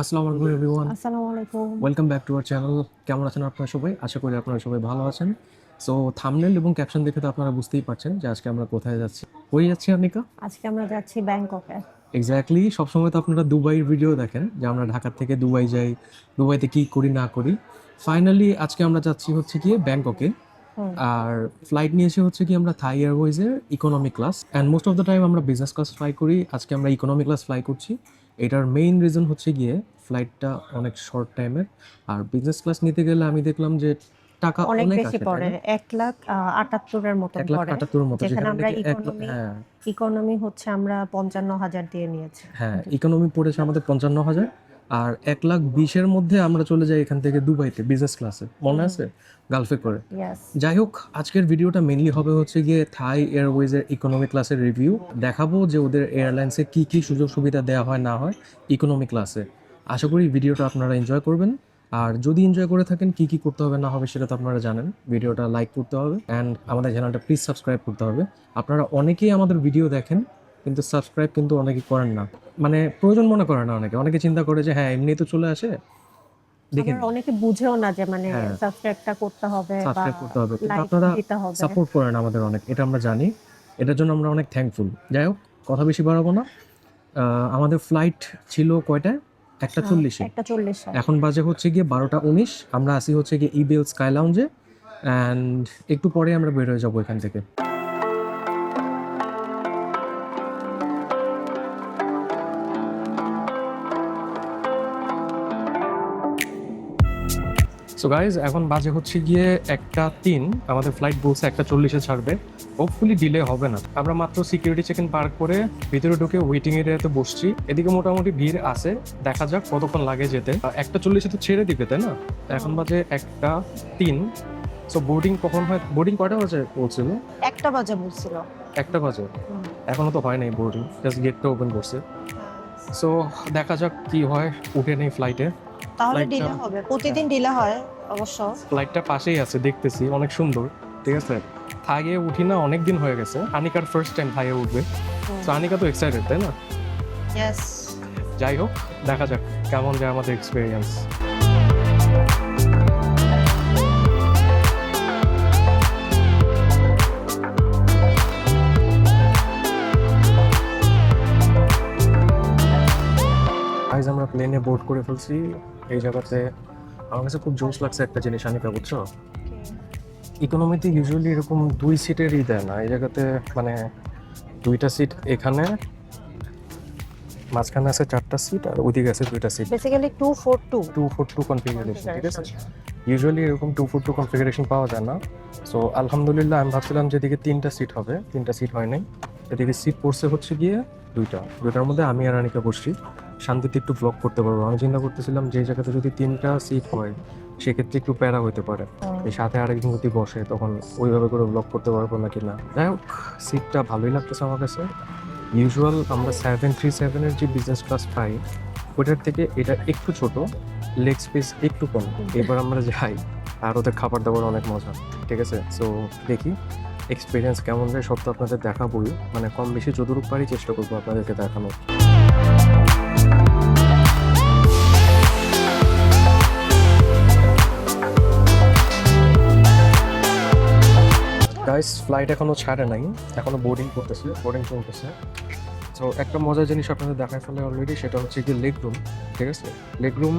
আসসালামু আলাইকুম এভরিওয়ান আসসালামু আলাইকুম। Welcome back to our channel কেমন আছেন আপনারা সবাই? আশা করি আপনারা সবাই ভালো আছেন। সো থামনেল এবং ক্যাপশন দেখে তো আপনারা বুঝতেই পারছেন যে আজকে আমরা কোথায় যাচ্ছি। কই যাচ্ছি আনিকা? আজকে আমরা যাচ্ছি ব্যাংককে। এক্স্যাক্টলি সবসময় তো আপনারা দুবাইয়ের ভিডিও দেখেন যে আমরা ঢাকা থেকে দুবাই যাই দুবাইতে কি করি না করি। ফাইনালি আজকে আমরা যাচ্ছি হচ্ছে গিয়ে ব্যাংককে। আর ফ্লাইট নিয়েছি হচ্ছে কি আমরা Thai এয়ারওয়েজের economy class and most of the time আমরা বিজনেস ক্লাস ফ্লাই করি। আজকে আমরা ইকোনমি ক্লাস ফ্লাই করছি। এটার মেইন রিজন হচ্ছে গিয়ে ফ্লাইটটা অনেক শর্ট টাইমের আর বিজনেস ক্লাস নিতে গেলে আমি দেখলাম যে টাকা অনেক বেশি পড়ে। এক লাখ আহ, আটাত্তরের মতো এক লাখ পড়ে। আটাত্তর মতো যেখানে আমরা লাখ- economy- হ্যাঁ। ইকোনমি হচ্ছে আমরা পঞ্চান্ন হাজার দিয়ে নিয়েছি। হ্যাঁ ইকোনমি পড়েছে আমাদের পঞ্চান্ন হাজার। আর এক লাখ বিশের মধ্যে আমরা চলে যাই এখান থেকে দুবাইতে বিজনেস ক্লাসে মনে আছে? গালফে করে। যাই হোক আজকের ভিডিওটা মেনলি হবে হচ্ছে গিয়ে থাই এয়ারওয়েজের ইকোনমি ক্লাসের রিভিউ দেখাবো যে ওদের এয়ারলাইন্সে কি কি সুযোগ সুবিধা দেওয়া হয় না হয় ইকোনমি ক্লাসে আশা করি ভিডিওটা আপনারা এনজয় করবেন। আর যদি এনজয় করে থাকেন কি কি করতে হবে না হবে সেটা তো আপনারা জানেন। ভিডিওটা লাইক করতে হবে। অ্যান্ড আমাদের চ্যানেলটা প্লিজ সাবস্ক্রাইব করতে হবে। আপনারা অনেকেই আমাদের ভিডিও দেখেন কিন্তু সাবস্ক্রাইব কিন্তু অনেকে করেন না। মানে প্রয়োজন মনে করে না অনেকে। অনেকে চিন্তা করে যে হ্যাঁ এমনি তো চলে আসে। দেখেন অনেকে বুঝেও না যে মানে হ্যাঁ। সাবস্ক্রাইবটা করতে হবে সাবস্ক্রাইব করতে হবে। আপনারা সাপোর্ট করেন আমাদের অনেক। এটা আমরা জানি। এটার জন্য আমরা অনেক থ্যাঙ্কফুল যাই হোক কথা বেশি বাড়াবো না। আমাদের ফ্লাইট ছিল কয়টায়? একটা হ্যাঁ, চল্লিশে। এখন বাজে হচ্ছে গিয়ে বারোটা উনিশ। আমরা আসি হচ্ছে গিয়ে ইবেল স্কাই লাউঞ্জে অ্যান্ড একটু পরে আমরা বের হয়ে যাব এখান থেকে। সো গাইজ এখন বাজে হচ্ছে গিয়ে একটা তিন। আমাদের ফ্লাইট বলছে একটা চল্লিশে ছাড়বে। হোপফুলি ডিলে হবে না। আমরা মাত্র সিকিউরিটি চেক ইন পার্ক করে ভিতরে ঢুকে ওয়েটিং এরিয়াতে বসছি। এদিকে মোটামুটি ভিড় আছে। দেখা যাক কতক্ষণ লাগে যেতে। একটা চল্লিশে তো ছেড়ে দিবে তাই না? এখন বাজে একটা তিন। সো বোর্ডিং কখন হয়? বোর্ডিং কয়টা বাজে বলছিল? একটা বাজে বলছিল। একটা বাজে? এখনও তো হয় নাই বোর্ডিং জাস্ট গেটটা ওপেন করছে। সো দেখা যাক কি হয়। উঠে নেই ফ্লাইটে তাহলে টা- ডিলে হবে। প্রতিদিন ডিলে হয় অবশ্য। ফ্লাইটটা পাশেই আছে দেখতেছি অনেক সুন্দর। ঠিক আছে। থাইয়ে উঠি না অনেক দিন হয়ে গেছে। আনিকার ফার্স্ট টাইম থাইয়ে উঠবে। তো আনিকা তো এক্সাইটেড তাই না? যাই হোক দেখা যাক কেমন যায় আমাদের এক্সপিরিয়েন্স প্লেনে বোর্ড করে ফেলছি। এই জায়গাতে আমার কাছে খুব জোশ লাগছে একটা জিনিস আনিকা বুঝছ? ইকোনমিতে ইউজুয়ালি এরকম দুই সিটেরই দেয় না। এই জায়গাতে মানে দুইটা সিট এখানে মাঝখানে আছে চারটা সিট আর ওইদিকে আছে দুইটা seat. Basically two four two two four two configuration ঠিক আছে? ইউজুয়ালি এরকম টু ফোর টু কনফিগারেশন পাওয়া যায় না। সো আলহামদুলিল্লাহ আমি ভাবছিলাম যেদিকে তিনটা সিট হবে। তিনটা সিট হয় নাই। এদিকে সিট পড়ছে হচ্ছে গিয়ে দুইটা। দুইটার মধ্যে আমি আর আনিকা বসছি। শান্তিতে একটু ব্লগ করতে পারব। আমি চিন্তা করতেছিলাম যে জায়গাতে যদি তিনটা সিট হয় সেক্ষেত্রে একটু প্যারা হতে পারে। এই সাথে আরেকজন যদি বসে তখন ওইভাবে করে ব্লগ করতে পারব নাকি না যাই হোক সিটটা ভালোই লাগতেছে আমার কাছে। ইউজুয়াল আমরা সেভেন থ্রি সেভেনের যে বিজনেস ক্লাস পাই ওটার থেকে এটা একটু ছোট লেগ স্পেস একটু কম। এবার আমরা যাই আর ওদের খাবার দাবার অনেক মজা ঠিক আছে? সো দেখি এক্সপিরিয়েন্স কেমন যায় সব তো আপনাদের দেখাবোই। মানে কম বেশি যতটুকু পারি চেষ্টা করব আপনাদেরকে দেখানোর। গাইস ফ্লাইট এখনও ছাড়ে নাই, এখনও বোর্ডিং করতেছে বোর্ডিং চলতেছে। তো একটা মজার জিনিস আপনাদের দেখায় ফেলে অলরেডি সেটা হচ্ছে কি লেগ রুম ঠিক আছে? লেগ রুম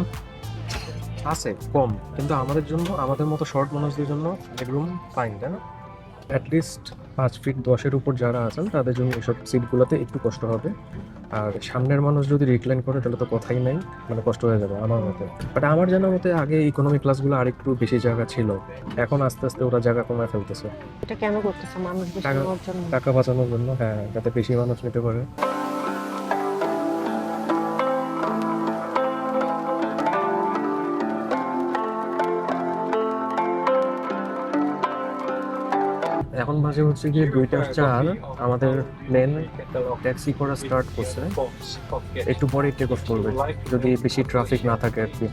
আছে, কম, কিন্তু আমাদের জন্য, আমাদের মতো শর্ট মানুষদের জন্য লেগ রুম ফাইন তাই না? অ্যাটলিস্ট পাঁচ ফিট দশের উপর যারা আছেন, তাদের জন্য এইসব সিটগুলোতে একটু কষ্ট হবে। আর সামনের মানুষ যদি রিক্লাইন করে তাহলে তো কথাই নাই। মানে কষ্ট হয়ে যাবে আমার মতে। বাট আমার জানা মতে আগে ইকোনমি ক্লাসগুলো আরেকটু বেশি জায়গা ছিল। এখন আস্তে আস্তে ওরা জায়গা কমে ফেলতেছে। এটা কেন করতেছে মানুষ টাকা- টাকা বাঁচানোর জন্য হ্যাঁ যাতে বেশি মানুষ নিতে পারে। বাজে হচ্ছে গিয়ে দুইটা চার আমাদের প্লেন ট্যাক্সি করা স্টার্ট করছে। একটু পরে টেক অফ করবে, যদি বেশি ট্রাফিক না থাকে আর কি।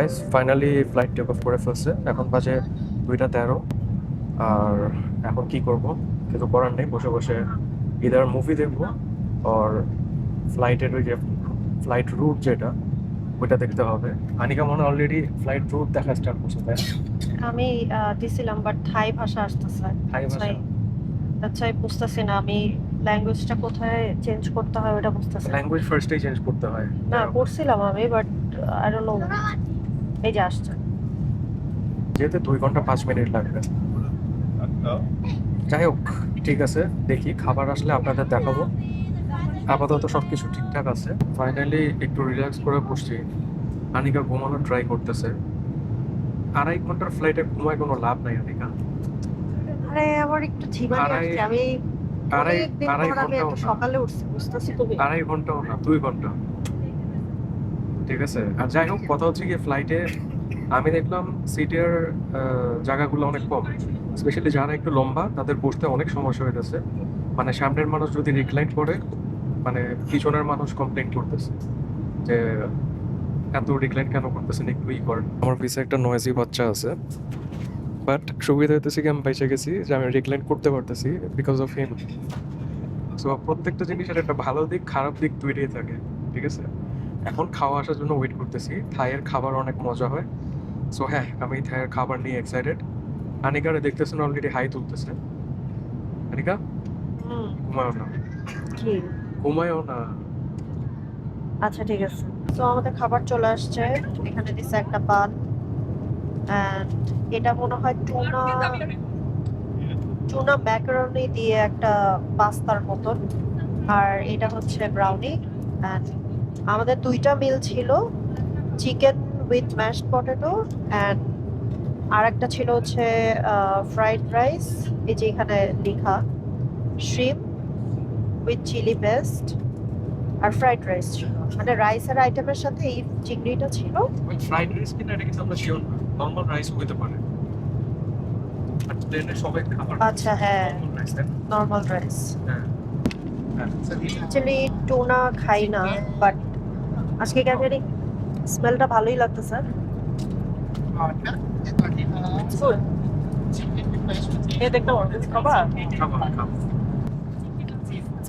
Guys finally flight take off করে ফেলছে। এখন বাজে দুইটা তেরো। আর এখন কি করব? কিছু করার নেই বসে বসে ইদার মুভি দেখব আর ফ্লাইটের ওই যে ফ্লাইট রুট যেটা ওইটা দেখতে হবে। আনিকা মনে অলরেডি ফ্লাইট রুট দেখা স্টার্ট করছে তাই আমি দিছিলাম বাট থাই ভাষা আসতেছে। থাই ভাষা? আচ্ছা বুঝতেছি না। আমি ল্যাঙ্গুয়েজটা কোথায় চেঞ্জ করতে হয় ওটা বুঝতেছি ল্যাঙ্গুয়েজ ফার্স্টেই চেঞ্জ করতে হয়। না করছিলাম আমি বাট আই ডোন্ট নো এই যে আসছে। যেতে দুই ঘণ্টা পাঁচ মিনিট লাগবে। যাই হোক ঠিক আছে দেখি খাবার আসলে আপনাদের দেখাবো। আপাতত সব কিছু ঠিকঠাক আছে। ফাইনালি একটু রিল্যাক্স করে বসছি। আনিকা ঘুমানো ট্রাই করতেছে। আড়াই ঘণ্টার ফ্লাইটে ঘুমায় কোনো লাভ নাই আনিকা। আরে আমার একটু আমি আড়াই আড়াই না। সকালে উঠছি বুঝতেছি তুমি। আড়াই ঘন্টাও না দুই ঘণ্টা। ঠিক আছে? আর যাই হোক, কথা হচ্ছে গিয়ে ফ্লাইটে আমি দেখলাম সিটের জায়গাগুলো অনেক কম। স্পেশালি যারা একটু লম্বা, তাদের বসতে অনেক সমস্যা হইতেছে। মানে সামনের মানুষ যদি রিক্লাইন করে মানে পিছনের মানুষ কমপ্লেন করতেছে যে, এত রিক্লাইন কেন করতেছেন? একটু ই করেন। আমার পিছে একটা নয়েজি বাচ্চা আছে। বাট সুবিধা হইতেছে কি, আমি বেঁচে গেছি যে আমি রিক্লাইন করতে পারতেছি বিকজ অফ হিম সো প্রত্যেকটা জিনিসের একটা ভালো দিক, খারাপ দিক দুইটাই থাকে, ঠিক আছে? এখন খাওয়া আসার জন্য ওয়েট করতেছি। থাইয়ের খাবার অনেক মজা হয়। সো হ্যাঁ আমি থাইয়ের খাবার নিয়ে এক্সাইটেড আনিকারে দেখতেছেন অলরেডি হাই তুলতেছে। আনিকা? হুম, ঘুমায়ও না। কি ঘুমায়ও না। আচ্ছা ঠিক আছে। তো আমাদের খাবার চলে আসছে। এখানে দিছে একটা পান। এন্ড এটা মনে হয় টুনা টুনা ম্যাকারনি দিয়ে একটা পাস্তার মতন। আর এটা হচ্ছে ব্রাউনি এন্ড আমাদের দুইটা মিল ছিল chicken with mashed potato and আর একটা ছিল হচ্ছে ফ্রাইড রাইস এই যে এখানে লেখা শ্রিম উইথ চিলি পেস্ট আর ফ্রাইড রাইস ছিল। মানে রাইসের আইটেমের সাথে এই চিংড়িটা ছিল। ফ্রাইড রাইস কিনা এটা কিন্তু আমরা শিওর নর্মাল রাইসও হতে পারে। আর আচ্ছা হ্যাঁ। Normal rice rice actually tuna খাই না বাট আজকে কেন জানি স্মেলটা ভালোই লাগতো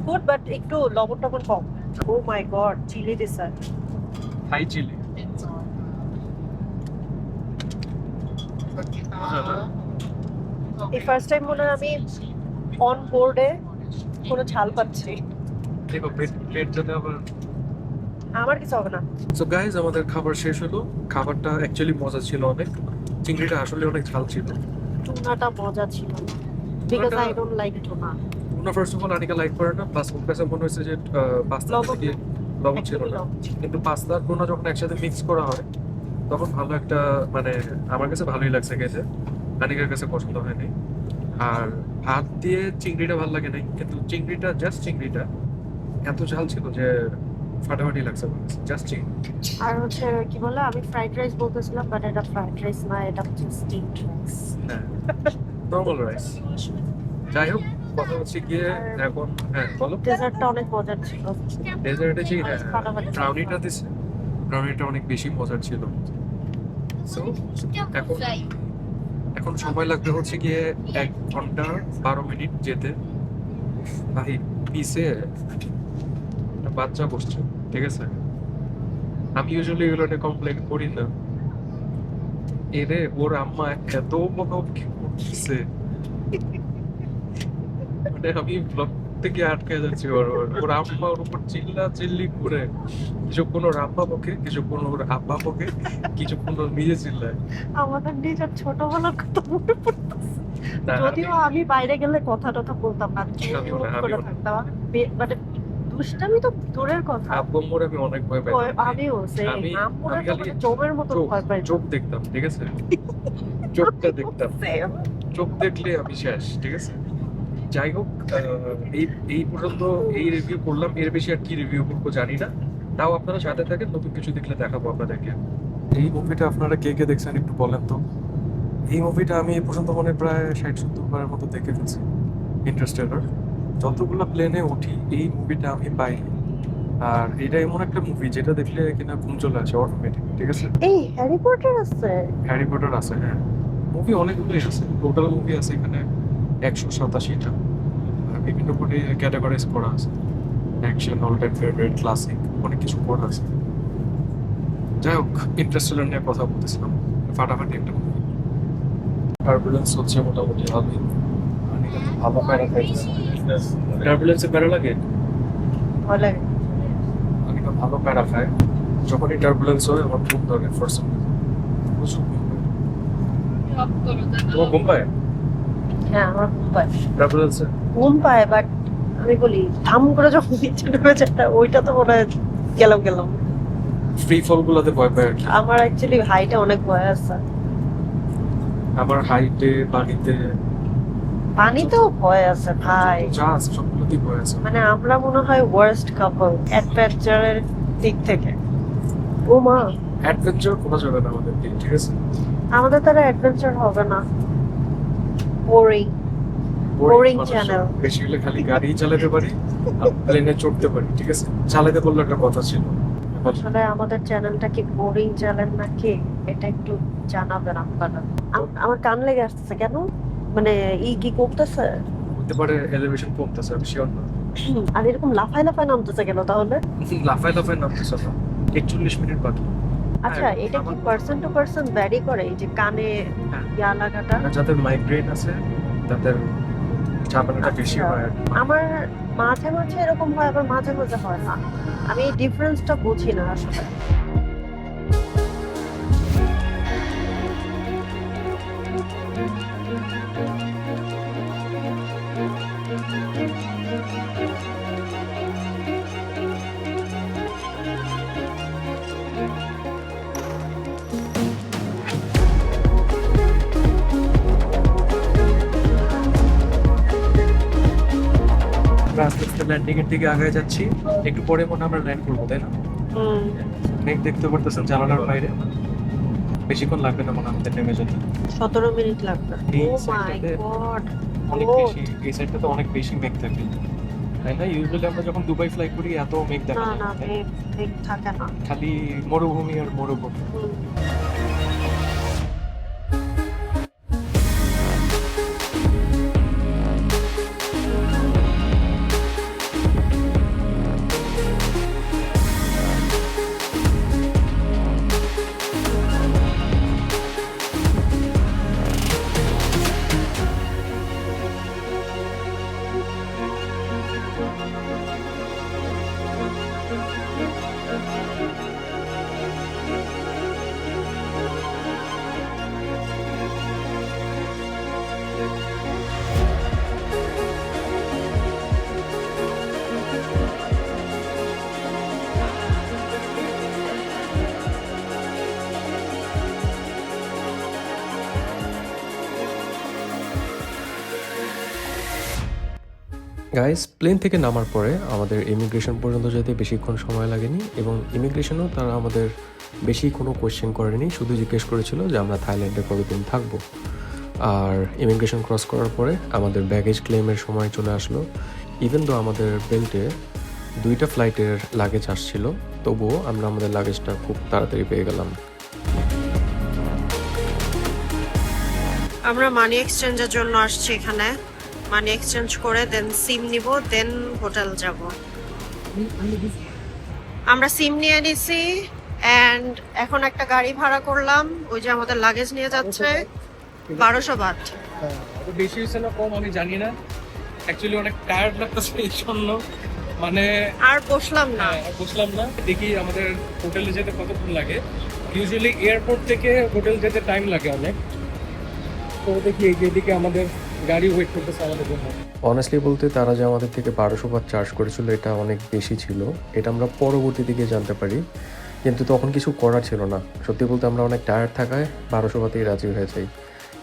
গুড বাট একটু লবণ টবণ কম। ও মাই গড চিলি দিছে থাই চিলি এই ফার্স্ট টাইম মনে হয় আমি অন বোর্ডে কোনো ঝাল পাচ্ছি। দেখো পেট পেট যাতে আবার আমার কিছু হবে না। সো গাইজ আমাদের খাবার শেষ হলো। খাবারটা অ্যাকচুয়ালি মজা ছিল অনেক। চিংড়িটা আসলে অনেক ঝাল ছিল। টুনাটা মজা ছিল because I don't like tuna ওনা first of all Anika like করে না। প্লাস ওর কাছে মনে হয়েছে যে পাস্তা লবণ। ছিল না। কিন্তু পাস্তা আর টুনা যখন একসাথে মিক্স করা হয় তখন ভালো একটা মানে আমার কাছে ভালোই লাগছে খেতে। আনিকার কাছে পছন্দ হয়নি। আর ভাত দিয়ে চিংড়িটা ভালো লাগে নাই। কিন্তু চিংড়িটা জাস্ট চিংড়িটা এত ঝাল ছিল যে ফাটাফাটি লাগছে জাস্ট চিংড়ি আর হচ্ছে কি বলে আমি ফ্রাইড রাইস বলতেছিলাম বাট এটা ফ্রাইড রাইস না এটা হচ্ছে স্টিমড রাইস হ্যাঁ নর্মাল রাইস যাই হোক কথা হচ্ছে গিয়ে এখন হ্যাঁ বলো। ডেজার্টটা অনেক মজার ছিল। ডেজার্টে হ্যাঁ ছিল। ব্রাউনিটা দিছে ব্রাউনিটা অনেক বেশি মজার ছিল। সো এখন এখন সময় লাগবে হচ্ছে গিয়ে এক ঘণ্টা বারো মিনিট যেতে। ভাই পিসে বাচ্চা বসছে ঠিক আছে? আমি ইউজুয়ালি এগুলোতে কমপ্লেন করি না। এরে ওর আম্মা এত করতেছে? মানে আমি ব্লগ থেকে আটকে যাচ্ছি ওর ওর- আম্মা ওর উপর চিল্লা চিল্লি করে কিছুক্ষণ ওর আব্বা পক্ষে কিছুক্ষণ ওর আব্বা কিছুক্ষণ ওর নিজে চিল্লায়। আমাদের নিজের ছোটবেলার কথা মনে পড়তেছে। যদিও আমি বাইরে গেলে কথা টথা বলতাম না। থাকতাম। মানে দুষ্টামি তো দূরের কথা। আব্বু আমি অনেক ভয় পাই। আমিও সেই আমি- তো খালি মানে মতো চোখ- ভয় পাই চোখ দেখতাম ঠিক আছে? চোখটা দেখতাম। চোখ দেখলে আমি শেষ ঠিক আছে? যাই হোক আহ, এই এই পর্যন্ত এই রিভিউ করলাম। এর বেশি আর কি রিভিউ করব জানি না। তাও আপনারা সাথে থাকেন নতুন কিছু দেখলে দেখাবো আপনাদেরকে। এই মুভিটা আপনারা কে কে দেখছেন একটু বলেন তো? এই মুভিটা আমি এই পর্যন্ত মনে প্রায় ষাট সত্তর বারের মতো দেখে ফেলছি। ইন্টারস্টেলার যতগুলো প্লেনে উঠি এই মুভিটা আমি পাই আর এটা এমন একটা মুভি যেটা দেখলে কিনা ঘুম চলে আসে অটোমেটিক ঠিক আছে? এই হ্যারি পটার আছে। হ্যারি পটার আছে হ্যাঁ। মুভি অনেকগুলোই আছে টোটাল মুভি আছে এখানে একশো সাতাশিটা। বিভিন্ন করে ক্যাটাগরাইজ করা আছে। Action all time favourite classic অনেক কিছু করা আছে। যাই হোক ইন্টারেস্টেলার নিয়ে কথা বলতেছিলাম। ফাটাফাটি একটা মুভি টার্বুলেন্স হচ্ছে মোটামুটি ভালোই। প্যারা খাইতেছে টার্বুলেন্সে প্যারা লাগে? ভয় লাগে। আমি তো ভালো প্যারা খাই যখনই টার্বুলেন্স হয় আমার ঘুম ধরে ফর সাম প্রচুর ঘুম তোমার ঘুম পায়? হ্যাঁ আমার ঘুম পায়। টার্বুলেন্সে ঘুম পায় বাট আমি বলি থাম করে যখন নিচে ঢুকে যায় ওইটা তো মনে হয় গেলাম গেলাম। ফ্রি ফল গুলোতে ভয় পায় আমার অ্যাকচুয়ালি হাইটে অনেক ভয় আছে। আমার হাইটে বাড়িতে পানিতেও ভয় আছে ভাই। যা আছে সবগুলোতেই ভয় আছে। মানে আমরা মনে হয় ওয়ার্স্ট কাপল অ্যাডভেঞ্চারের দিক থেকে। ও মা। অ্যাডভেঞ্চার করা যাবে না আমাদের দিয়ে ঠিক আছে? আমাদের তারা অ্যাডভেঞ্চার হবে না। Boring Boring channel. বেশি হলে খালি গাড়ি চালাতে পারি আর প্লেনে চড়তে পারি ঠিক আছে? চালাতে বললে একটা কথা ছিল। আসলে আমাদের চ্যানেলটা কি বোরিং চ্যানেল নাকি? এটা একটু জানাবেন আপনারা। আমার কান লেগে আসতেছে কেন? মানে ই কি করতেছে হতে পারে এলিভেশন কমতেছে আমি শিওর না। আর এরকম লাফায় লাফায় নামতেছে কেন তাহলে? লাফায় লাফায় নামতেছে না। একচল্লিশ মিনিট বাকি। আচ্ছা হ্যাঁ, এটা কি পার্সন টু পার্সন ভ্যারি করে? এই যে কানে হ্যাঁ। ইয়া লাগাটা? যাদের মাইগ্রেন আছে তাদের ঝামেলাটা বেশি আচ্ছা। হয় আমার মাঝে মাঝে এরকম হয় আবার মাঝে মাঝে হয় না। আমি এই ডিফারেন্সটা বুঝি না আসলে। আস্তে ল্যান্ডিং এর দিকে আগায় যাচ্ছি। একটু পরে মনে আমরা ল্যান্ড করব তাই না? মেঘ দেখতে পারতেছেন জানালার বাইরে। বেশিক্ষণ লাগবে না মনে আমাদের নেমে যেতে। সতেরো মিনিট লাগবে। এই সাইডটাতে গড অনেক বেশি এই সাইডটাতে অনেক বেশি মেঘ থাকে। তাই না? ইউজুয়ালি আমরা যখন দুবাই ফ্লাই করি এত মেঘ দেখা না না মেঘ থাকে না। খালি মরুভূমি আর মরুভূমি। গাইস প্লেন থেকে নামার পরে আমাদের ইমিগ্রেশন পর্যন্ত যেতে বেশিক্ষণ সময় লাগেনি এবং ইমিগ্রেশনও তারা আমাদের বেশি কোনো কোয়েশ্চেন করেনি, শুধু জিজ্ঞেস করেছিল যে আমরা থাইল্যান্ডে কতদিন থাকব। আর ইমিগ্রেশন ক্রস করার পরে আমাদের ব্যাগেজ ক্লেমের সময় চলে আসলো। ইভেন তো আমাদের বেল্টে দুইটা ফ্লাইটের লাগেজ আসছিল, তবুও আমরা আমাদের লাগেজটা খুব তাড়াতাড়ি পেয়ে গেলাম। আমরা মানি এক্সচেঞ্জের জন্য আসছি এখানে। মানি এক্সচেঞ্জ করে দেন সিম নিব দেন হোটেল যাব। আমরা সিম নিয়ে নিছি এন্ড এখন একটা গাড়ি ভাড়া করলাম ওই যে আমাদের লাগেজ নিয়ে যাচ্ছে বারোশো বাট বেশি হয়েছে না কম আমি জানি না। অ্যাকচুয়ালি অনেক টায়ার্ড লাগতেছে এই জন্য। মানে আর বসলাম না। হ্যাঁ, বুঝলাম না। দেখি আমাদের হোটেলে যেতে কতক্ষণ লাগে। ইউজুয়ালি এয়ারপোর্ট থেকে হোটেল যেতে টাইম লাগে অনেক। তো দেখি এই যে এদিকে আমাদের গাড়ি ওয়েট করতেছে আমাদের জন্য। অনেস্টলি বলতে তারা যে আমাদের থেকে বারোশো বার চার্জ করেছিল, এটা অনেক বেশি ছিল। এটা আমরা পরবর্তী দিকে জানতে পারি। কিন্তু তখন কিছু করার ছিল না। সত্যি বলতে আমরা অনেক টায়ার্ড থাকায় বারোশো বাতেই রাজি হয়ে যাই।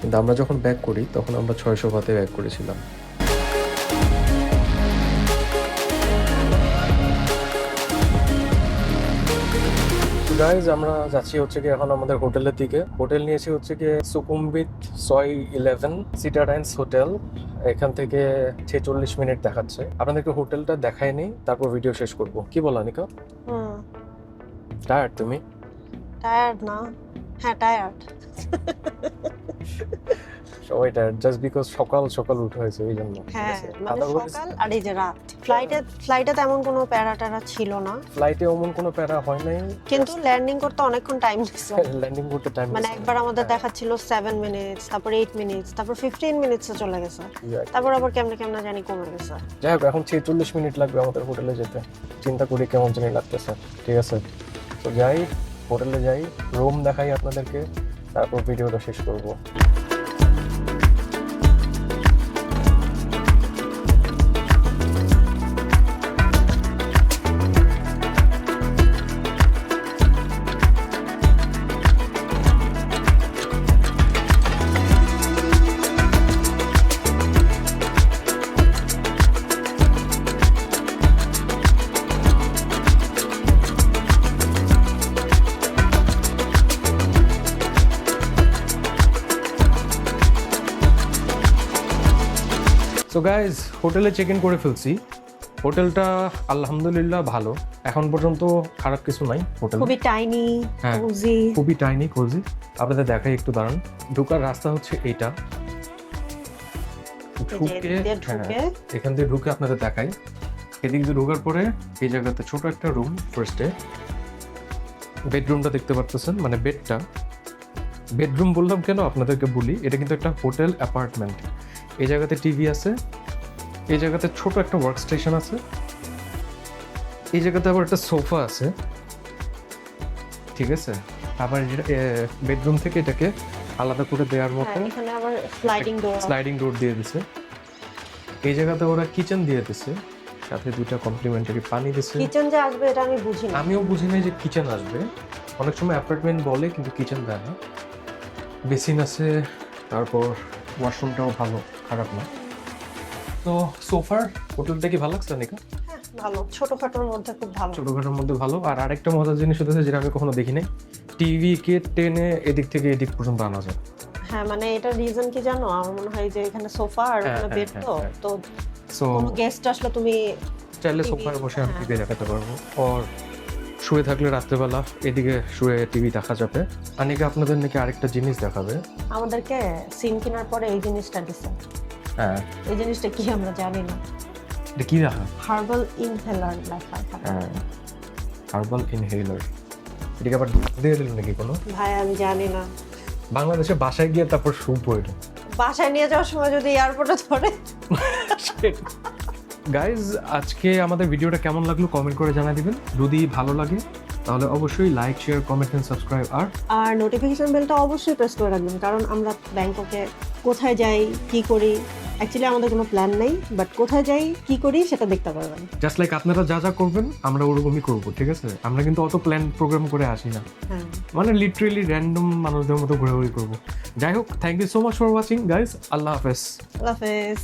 কিন্তু আমরা যখন ব্যাক করি, তখন আমরা ছয়শো বাতে ব্যাক করেছিলাম। গাইজ আমরা যাচ্ছি হচ্ছে কি এখন আমাদের হোটেলের দিকে। হোটেল নিয়েছি হচ্ছে কি সুকুম্বিত ছয় ইলেভেন সিটারাইন্স হোটেল এখান থেকে ছেচল্লিশ মিনিট দেখাচ্ছে। আপনাদেরকে হোটেলটা দেখাই নি তারপর ভিডিও শেষ করব। কি বলো নিকা টায়ার্ড তুমি? টায়ার্ড না। হ্যাঁ টায়ার্ড টায়ার্ড জাস্ট বিকজ সকাল সকাল উঠে হয়েছে এই জন্য। হ্যাঁ মানে সকাল আর এই যে রাত। ফ্লাইটে ফ্লাইটে তেমন কোনো প্যারা ট্যারা ছিল না। ফ্লাইটে অমন কোনো প্যারা হয় নাই। কিন্তু ল্যান্ডিং করতে অনেকক্ষণ টাইম নিচ্ছে ল্যান্ডিং করতে টাইম মানে একবার আমাদের দেখাচ্ছিল সেভেন মিনিটস তারপর এইট মিনিটস তারপর ফিফটিন মিনিটসে চলে গেছে। তারপর আবার কেমনে কেমনে জানি কমে গেছে। যাই হোক এখন ছেচল্লিশ মিনিট লাগবে আমাদের হোটেলে যেতে। চিন্তা করি কেমন জানি লাগতেছে। ঠিক আছে? তো যাই হোটেলে যাই। রুম দেখাই আপনাদেরকে। তারপর ভিডিওটা শেষ করব। সো গাইজ হোটেলে চেক ইন করে ফেলছি। হোটেলটা আলহামদুলিল্লাহ ভালো। এখন পর্যন্ত খারাপ কিছু নাই হোটেল। খুবই টাইনি হ্যাঁ। কোজি খুবই টাইনি কোজি আপনাদের দেখাই একটু দাঁড়ান। ঢোকার রাস্তা হচ্ছে এইটা। ঢুকে হ্যাঁ, ঢুকে। এখান দিয়ে ঢুকে আপনাদের দেখাই। এদিক দিয়ে ঢোকার পরে এই জায়গাতে ছোট একটা রুম ফার্স্টে বেডরুমটা দেখতে পারতেছেন মানে বেডটা বেডরুম বললাম কেন? আপনাদেরকে বলি। এটা কিন্তু একটা হোটেল অ্যাপার্টমেন্ট এই জায়গাতে টিভি আছে এই জায়গাতে ছোট একটা ওয়ার্ক স্টেশন আছে এই জায়গাতে আবার একটা সোফা আছে ঠিক আছে? আবার বেডরুম থেকে এটাকে আলাদা করে দেওয়ার মতো হ্যাঁ, এখানে আবার স্লাইডিং ডোর স্লাইডিং ডোর দিয়ে দিছে। এই জায়গাতে ওরা কিচেন দিয়ে দিছে সাথে দুইটা কমপ্লিমেন্টারি পানি দিছে। কিচেন যে আসবে এটা আমি বুঝি না। আমিও বুঝি নাই যে কিচেন আসবে। অনেক সময় অ্যাপার্টমেন্ট বলে কিন্তু কিচেন দেয় না। বেসিন আছে তারপর ওয়াশরুমটাও ভালো। খারাপ না। তো সোফার হোটেলটা কি ভালো লাগছে নিকা হ্যাঁ ভালো। ছোটখাটোর মধ্যে খুব ভালো। ছোটখাটোর মধ্যে ভালো। আর আরেকটা মজার জিনিস হতেছে যেটা আমি কখনো দেখি নাই টিভি কে টেনে এদিক থেকে এদিক পর্যন্ত আনা যায়। হ্যাঁ মানে এটার রিজন কি জানো? আমার মনে হয় যে এখানে সোফা আর ওখানে হ্যাঁ, বেড তো। হ্যাঁ, তো কোনো গেস্ট আসলে তুমি চাইলে সোফায় বসে আমি। টিভি দেখাতে পারব। আর শুয়ে থাকলে রাত্রেবেলা এদিকে শুয়ে টিভি দেখা যাবে। আনিকে আপনাদের নাকি আরেকটা জিনিস দেখাবে? আমাদেরকে সিম কেনার পরে এই জিনিসটা দিছে। হ্যাঁ। এই জিনিসটা কি আমরা জানি না। এটা কি দেখা? হার্বাল ইনহেলার লেখা। হ্যাঁ। Herbal inhaler. এটাকে আবার দিয়ে দিলেন নাকি কোনো? ভাই আমি জানি না। বাংলাদেশে বাসায় গিয়ে তারপর শুনব এটা। বাসায় নিয়ে যাওয়ার সময় যদি এয়ারপোর্টে ধরে। গাইজ আজকে আমাদের ভিডিওটা কেমন লাগল কমেন্ট করে জানা দিবেন। যদি ভালো লাগে তাহলে অবশ্যই like share comment and subscribe আর আর নোটিফিকেশন বেলটা অবশ্যই প্রেস করে রাখবেন কারণ আমরা ব্যাংককে কোথায় যাই কি করি অ্যাকচুয়ালি আমাদের কোনো প্ল্যান নেই বাট কোথায় যাই কি করি সেটা দেখতে পারবেন। জাস্ট লাইক আপনারা যা যা করবেন আমরা ওরকমই করব ঠিক আছে? আমরা কিন্তু অত প্ল্যান প্রোগ্রাম করে আসি না। হ্যাঁ। মানে লিটারেলি র্যান্ডম মানুষদের মতো ঘোরাঘুরি করব। যাই হোক thank you so much for watching guys আল্লাহ হাফেজ। আল্লাহ হাফেজ।